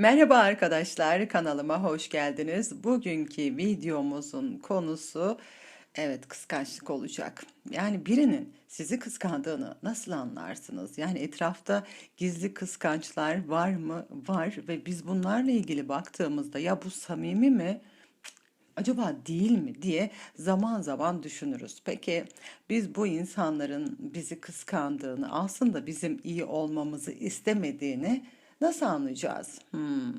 Merhaba arkadaşlar, kanalıma hoş geldiniz. Bugünkü videomuzun konusu evet kıskançlık olacak. Yani birinin sizi kıskandığını nasıl anlarsınız? Yani etrafta gizli kıskançlar var mı? Var ve biz bunlarla ilgili baktığımızda ya bu samimi mi? acaba değil mi diye zaman zaman düşünürüz. Peki biz bu insanların bizi kıskandığını, aslında bizim iyi olmamızı istemediğini Nasıl anlayacağız? Hmm.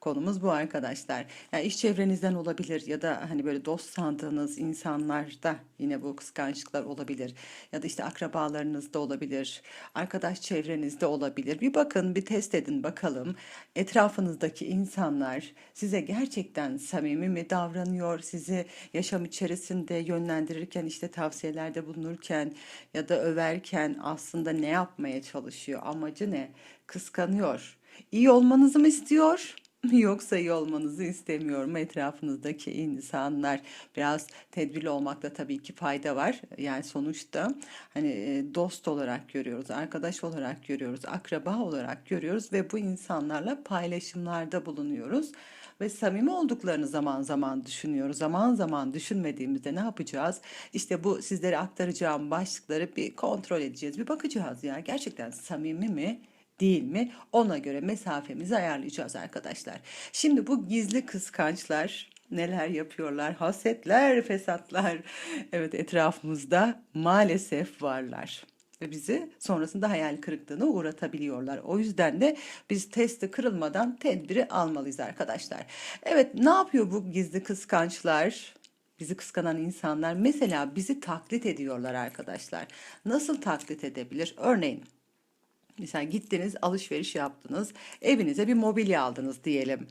Konumuz bu arkadaşlar. Yani iş çevrenizden olabilir ya da hani böyle dost sandığınız insanlarda yine bu kıskançlıklar olabilir. Ya da işte akrabalarınızda olabilir. Arkadaş çevrenizde olabilir. Bir bakın, bir test edin bakalım. Etrafınızdaki insanlar size gerçekten samimi mi davranıyor? Sizi yaşam içerisinde yönlendirirken işte tavsiyelerde bulunurken ya da överken aslında ne yapmaya çalışıyor? Amacı ne? Kıskanıyor İyi olmanızı mı istiyor? Yoksa iyi olmanızı istemiyor mu etrafınızdaki insanlar? Biraz tedbirli olmakta tabii ki fayda var. Yani sonuçta hani e, dost olarak görüyoruz, arkadaş olarak görüyoruz, akraba olarak görüyoruz ve bu insanlarla paylaşımlarda bulunuyoruz ve samimi olduklarını zaman zaman düşünüyoruz. Zaman zaman düşünmediğimizde ne yapacağız? İşte bu sizlere aktaracağım başlıkları bir kontrol edeceğiz. Bir bakacağız ya gerçekten samimi mi? Değil mi? Ona göre mesafemizi ayarlayacağız arkadaşlar. Şimdi bu gizli kıskançlar neler yapıyorlar? Hasetler, fesatlar. Evet etrafımızda maalesef varlar ve bizi sonrasında hayal kırıklığına uğratabiliyorlar. O yüzden de biz testi kırılmadan tedbiri almalıyız arkadaşlar. Evet ne yapıyor bu gizli kıskançlar? Bizi kıskanan insanlar mesela bizi taklit ediyorlar arkadaşlar. Nasıl taklit edebilir? Örneğin Mesela gittiniz alışveriş yaptınız evinize bir mobilya aldınız diyelim.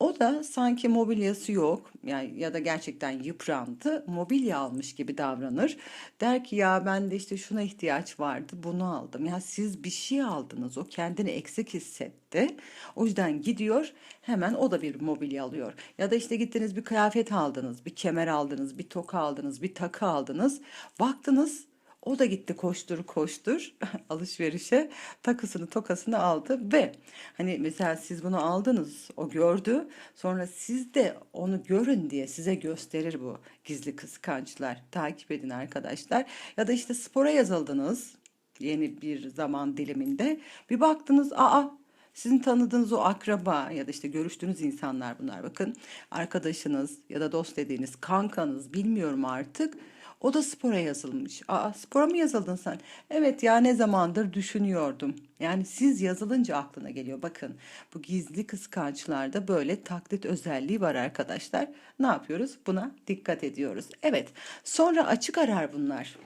O da sanki mobilyası yok yani ya da gerçekten yıprandı mobilya almış gibi davranır. Der ki ya ben de işte şuna ihtiyaç vardı bunu aldım. Ya siz bir şey aldınız o kendini eksik hissetti. O yüzden gidiyor hemen o da bir mobilya alıyor. Ya da işte gittiniz bir kıyafet aldınız bir kemer aldınız bir toka aldınız bir takı aldınız. Baktınız o da gitti koştur koştur alışverişe takısını tokasını aldı ve hani mesela siz bunu aldınız o gördü. Sonra siz de onu görün diye size gösterir bu gizli kıskançlar. Takip edin arkadaşlar. Ya da işte spora yazıldınız yeni bir zaman diliminde. Bir baktınız aa sizin tanıdığınız o akraba ya da işte görüştüğünüz insanlar bunlar. Bakın arkadaşınız ya da dost dediğiniz kankanız bilmiyorum artık o da spora yazılmış. Aa spora mı yazıldın sen? Evet ya ne zamandır düşünüyordum. Yani siz yazılınca aklına geliyor. Bakın bu gizli kıskançlarda böyle taklit özelliği var arkadaşlar. Ne yapıyoruz? Buna dikkat ediyoruz. Evet sonra açık arar bunlar.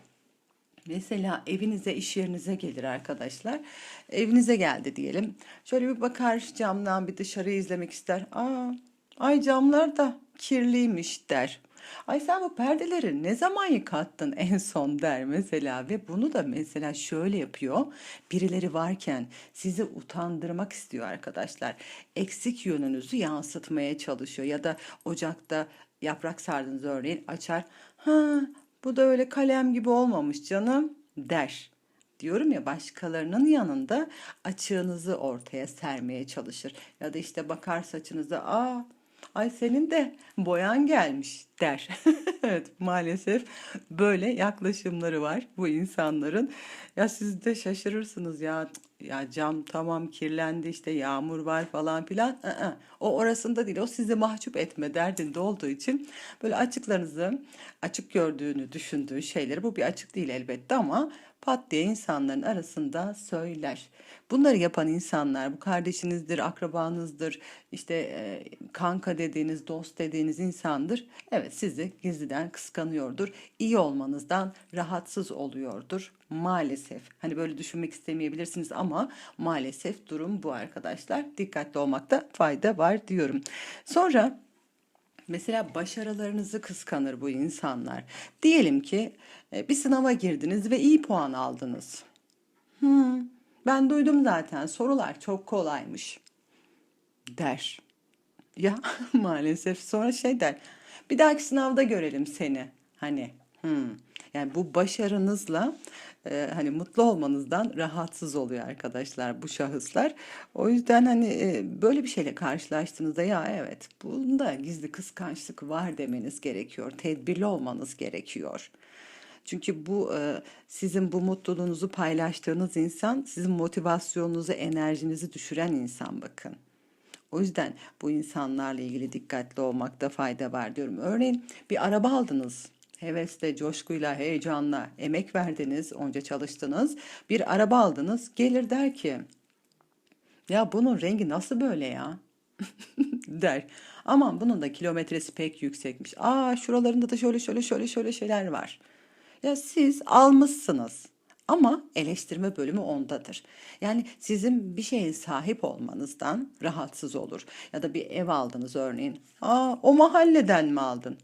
Mesela evinize, iş yerinize gelir arkadaşlar. Evinize geldi diyelim. Şöyle bir bakar camdan bir dışarı izlemek ister. Aa, ay camlar da kirliymiş der. Ay sen bu perdeleri ne zaman yıkattın en son der mesela ve bunu da mesela şöyle yapıyor. Birileri varken sizi utandırmak istiyor arkadaşlar. Eksik yönünüzü yansıtmaya çalışıyor ya da ocakta yaprak sardınız örneğin açar. Ha bu da öyle kalem gibi olmamış canım der diyorum ya başkalarının yanında açığınızı ortaya sermeye çalışır. Ya da işte bakar saçınıza aa ay senin de boyan gelmiş der. evet maalesef böyle yaklaşımları var bu insanların. Ya siz de şaşırırsınız ya ya cam tamam kirlendi işte yağmur var falan filan. O orasında değil o sizi mahcup etme derdinde olduğu için böyle açıklarınızı açık gördüğünü düşündüğü şeyleri bu bir açık değil elbette ama pat diye insanların arasında söyler. Bunları yapan insanlar bu kardeşinizdir, akrabanızdır, işte e, kanka dediğiniz, dost dediğiniz insandır. Evet sizi gizliden kıskanıyordur. İyi olmanızdan rahatsız oluyordur maalesef. Hani böyle düşünmek istemeyebilirsiniz ama maalesef durum bu arkadaşlar. Dikkatli olmakta fayda var diyorum. Sonra Mesela başarılarınızı kıskanır bu insanlar. Diyelim ki e, bir sınava girdiniz ve iyi puan aldınız. Hmm, ben duydum zaten sorular çok kolaymış der. Ya maalesef sonra şey der. Bir dahaki sınavda görelim seni. Hani hmm. Yani bu başarınızla e, hani mutlu olmanızdan rahatsız oluyor arkadaşlar bu şahıslar. O yüzden hani e, böyle bir şeyle karşılaştığınızda ya evet bunda gizli kıskançlık var demeniz gerekiyor. Tedbirli olmanız gerekiyor. Çünkü bu e, sizin bu mutluluğunuzu paylaştığınız insan sizin motivasyonunuzu, enerjinizi düşüren insan bakın. O yüzden bu insanlarla ilgili dikkatli olmakta fayda var diyorum. Örneğin bir araba aldınız. Hevesle, coşkuyla, heyecanla, emek verdiniz, onca çalıştınız. Bir araba aldınız. Gelir der ki, ya bunun rengi nasıl böyle ya? der. Aman bunun da kilometresi pek yüksekmiş. Aa şuralarında da şöyle şöyle şöyle şöyle şeyler var. Ya siz almışsınız ama eleştirme bölümü ondadır. Yani sizin bir şeye sahip olmanızdan rahatsız olur. Ya da bir ev aldınız örneğin. Aa o mahalleden mi aldın?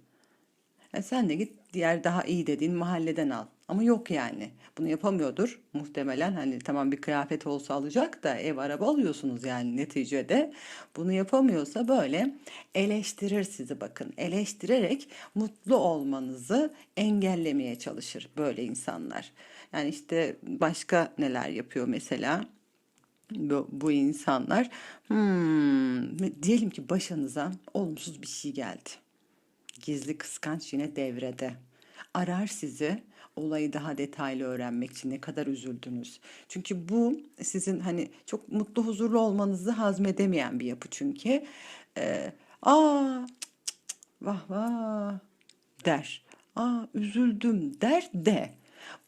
E sen de git diğer daha iyi dediğin mahalleden al. Ama yok yani. Bunu yapamıyordur. Muhtemelen hani tamam bir kıyafet olsa alacak da ev araba alıyorsunuz yani neticede. Bunu yapamıyorsa böyle eleştirir sizi bakın. Eleştirerek mutlu olmanızı engellemeye çalışır böyle insanlar. Yani işte başka neler yapıyor mesela? bu, bu insanlar hmm, diyelim ki başınıza olumsuz bir şey geldi. Gizli kıskanç yine devrede. Arar sizi olayı daha detaylı öğrenmek için ne kadar üzüldünüz. Çünkü bu sizin hani çok mutlu huzurlu olmanızı hazmedemeyen bir yapı çünkü. Ee, aa cık cık vah vah der. Aa üzüldüm der de.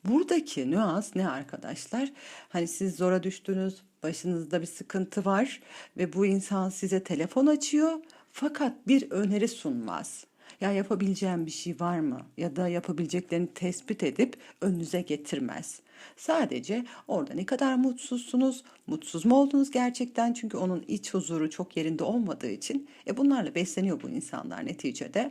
Buradaki nüans ne arkadaşlar? Hani siz zora düştünüz, başınızda bir sıkıntı var ve bu insan size telefon açıyor fakat bir öneri sunmaz. Ya yapabileceğim bir şey var mı? Ya da yapabileceklerini tespit edip önünüze getirmez. Sadece orada ne kadar mutsuzsunuz, mutsuz mu oldunuz gerçekten? Çünkü onun iç huzuru çok yerinde olmadığı için e bunlarla besleniyor bu insanlar neticede.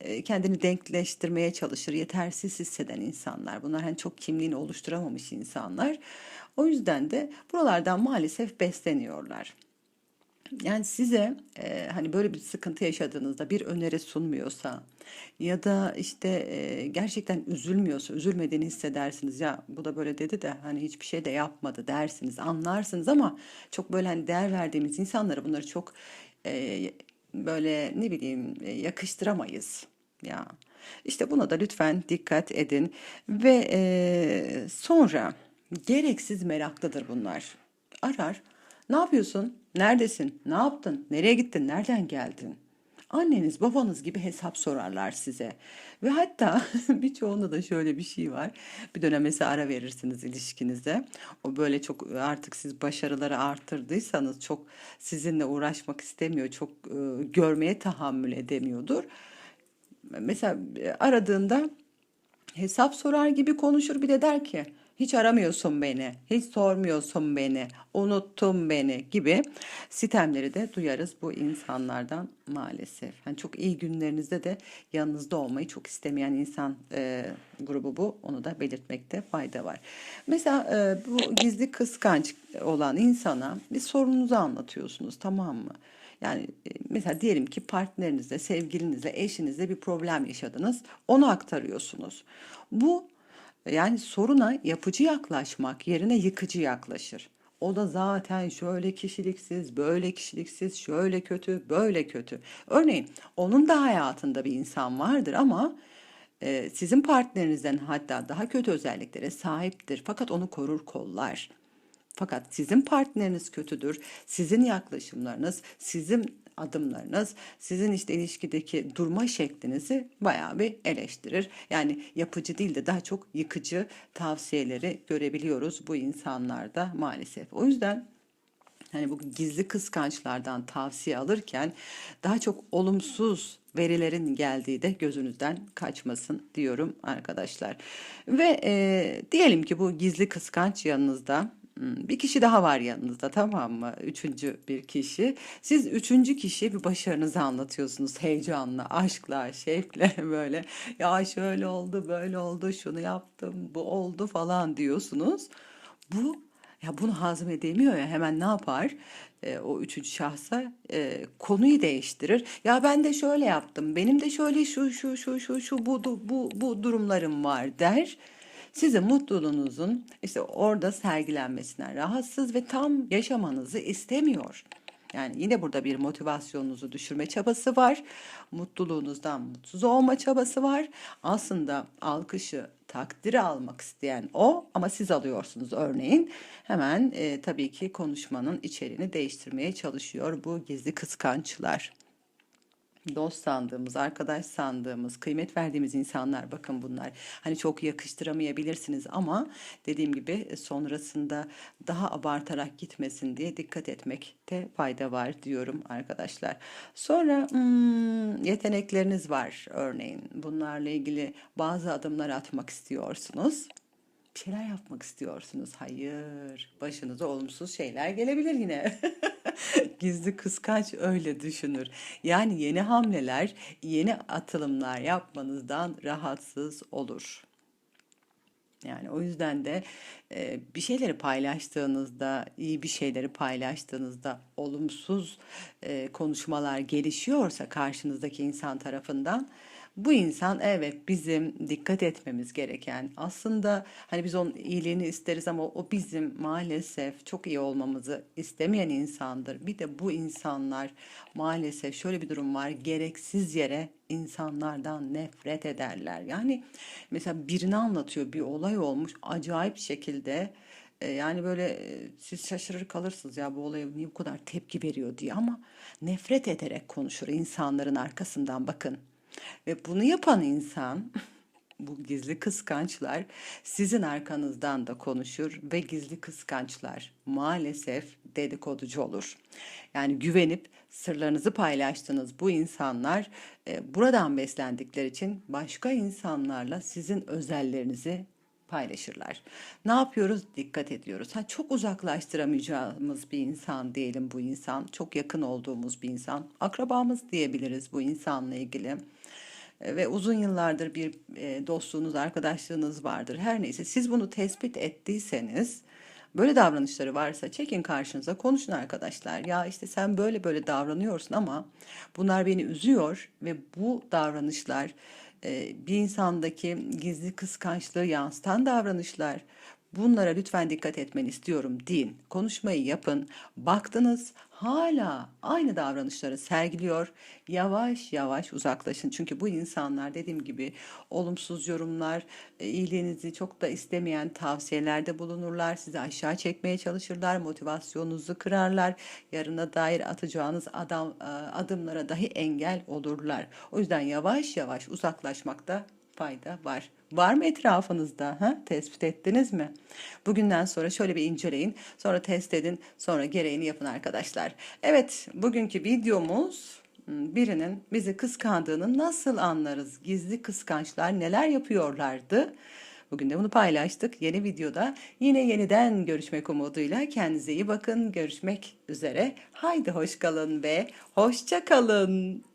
E, kendini denkleştirmeye çalışır, yetersiz hisseden insanlar. Bunlar hani çok kimliğini oluşturamamış insanlar. O yüzden de buralardan maalesef besleniyorlar. Yani size e, hani böyle bir sıkıntı yaşadığınızda bir öneri sunmuyorsa ya da işte e, gerçekten üzülmüyorsa, üzülmediğini hissedersiniz. Ya bu da böyle dedi de hani hiçbir şey de yapmadı dersiniz, anlarsınız ama çok böyle hani değer verdiğimiz insanlara bunları çok e, böyle ne bileyim e, yakıştıramayız. Ya işte buna da lütfen dikkat edin ve e, sonra gereksiz meraklıdır bunlar. Arar. Ne yapıyorsun? Neredesin? Ne yaptın? Nereye gittin? Nereden geldin? Anneniz, babanız gibi hesap sorarlar size. Ve hatta birçoğunda da şöyle bir şey var. Bir dönem mesela ara verirsiniz ilişkinize. O böyle çok artık siz başarıları arttırdıysanız çok sizinle uğraşmak istemiyor. Çok e, görmeye tahammül edemiyordur. Mesela e, aradığında hesap sorar gibi konuşur bir de der ki hiç aramıyorsun beni, hiç sormuyorsun beni, unuttun beni gibi sitemleri de duyarız bu insanlardan maalesef. Yani çok iyi günlerinizde de yanınızda olmayı çok istemeyen insan e, grubu bu. Onu da belirtmekte fayda var. Mesela e, bu gizli kıskanç olan insana bir sorununuzu anlatıyorsunuz tamam mı? Yani e, mesela diyelim ki partnerinizle, sevgilinizle, eşinizle bir problem yaşadınız. Onu aktarıyorsunuz. Bu yani soruna yapıcı yaklaşmak yerine yıkıcı yaklaşır. O da zaten şöyle kişiliksiz, böyle kişiliksiz, şöyle kötü, böyle kötü. Örneğin onun da hayatında bir insan vardır ama e, sizin partnerinizden hatta daha kötü özelliklere sahiptir. Fakat onu korur kollar. Fakat sizin partneriniz kötüdür. Sizin yaklaşımlarınız, sizin adımlarınız sizin işte ilişkideki durma şeklinizi bayağı bir eleştirir. Yani yapıcı değil de daha çok yıkıcı tavsiyeleri görebiliyoruz bu insanlarda maalesef. O yüzden hani bu gizli kıskançlardan tavsiye alırken daha çok olumsuz verilerin geldiği de gözünüzden kaçmasın diyorum arkadaşlar. Ve e, diyelim ki bu gizli kıskanç yanınızda bir kişi daha var yanınızda tamam mı? Üçüncü bir kişi. Siz üçüncü kişiye bir başarınızı anlatıyorsunuz heyecanla, aşkla, şevkle böyle. Ya şöyle oldu, böyle oldu, şunu yaptım, bu oldu falan diyorsunuz. Bu ya bunu hazmedemiyor ya hemen ne yapar? e, o üçüncü şahsa e, konuyu değiştirir. Ya ben de şöyle yaptım. Benim de şöyle şu şu şu şu şu bu bu, bu durumlarım var der. Size mutluluğunuzun işte orada sergilenmesinden rahatsız ve tam yaşamanızı istemiyor. Yani yine burada bir motivasyonunuzu düşürme çabası var. Mutluluğunuzdan mutsuz olma çabası var. Aslında alkışı, takdiri almak isteyen o ama siz alıyorsunuz örneğin. Hemen e, tabii ki konuşmanın içeriğini değiştirmeye çalışıyor bu gizli kıskançlar dost sandığımız, arkadaş sandığımız, kıymet verdiğimiz insanlar bakın bunlar. Hani çok yakıştıramayabilirsiniz ama dediğim gibi sonrasında daha abartarak gitmesin diye dikkat etmekte fayda var diyorum arkadaşlar. Sonra hmm, yetenekleriniz var örneğin. Bunlarla ilgili bazı adımlar atmak istiyorsunuz bir şeyler yapmak istiyorsunuz. Hayır, başınıza olumsuz şeyler gelebilir yine. Gizli kıskanç öyle düşünür. Yani yeni hamleler, yeni atılımlar yapmanızdan rahatsız olur. Yani o yüzden de e, bir şeyleri paylaştığınızda, iyi bir şeyleri paylaştığınızda olumsuz e, konuşmalar gelişiyorsa karşınızdaki insan tarafından bu insan evet bizim dikkat etmemiz gereken aslında hani biz onun iyiliğini isteriz ama o bizim maalesef çok iyi olmamızı istemeyen insandır. Bir de bu insanlar maalesef şöyle bir durum var gereksiz yere insanlardan nefret ederler. Yani mesela birini anlatıyor bir olay olmuş acayip şekilde e, yani böyle e, siz şaşırır kalırsınız ya bu olaya niye bu kadar tepki veriyor diye ama nefret ederek konuşur insanların arkasından bakın. Ve bunu yapan insan bu gizli kıskançlar sizin arkanızdan da konuşur ve gizli kıskançlar maalesef dedikoducu olur. Yani güvenip sırlarınızı paylaştığınız bu insanlar e, buradan beslendikleri için başka insanlarla sizin özellerinizi paylaşırlar. Ne yapıyoruz? Dikkat ediyoruz. Ha, çok uzaklaştıramayacağımız bir insan diyelim bu insan. Çok yakın olduğumuz bir insan. Akrabamız diyebiliriz bu insanla ilgili ve uzun yıllardır bir e, dostluğunuz, arkadaşlığınız vardır. Her neyse siz bunu tespit ettiyseniz böyle davranışları varsa çekin karşınıza konuşun arkadaşlar. Ya işte sen böyle böyle davranıyorsun ama bunlar beni üzüyor ve bu davranışlar e, bir insandaki gizli kıskançlığı yansıtan davranışlar. Bunlara lütfen dikkat etmeni istiyorum deyin. Konuşmayı yapın. Baktınız hala aynı davranışları sergiliyor. Yavaş yavaş uzaklaşın. Çünkü bu insanlar dediğim gibi olumsuz yorumlar, e, iyiliğinizi çok da istemeyen tavsiyelerde bulunurlar. Sizi aşağı çekmeye çalışırlar. Motivasyonunuzu kırarlar. Yarına dair atacağınız adam, e, adımlara dahi engel olurlar. O yüzden yavaş yavaş uzaklaşmakta fayda var. Var mı etrafınızda? Ha? Tespit ettiniz mi? Bugünden sonra şöyle bir inceleyin. Sonra test edin. Sonra gereğini yapın arkadaşlar. Evet bugünkü videomuz hmm, birinin bizi kıskandığını nasıl anlarız? Gizli kıskançlar neler yapıyorlardı? Bugün de bunu paylaştık. Yeni videoda yine yeniden görüşmek umuduyla kendinize iyi bakın. Görüşmek üzere. Haydi hoş kalın ve hoşça kalın.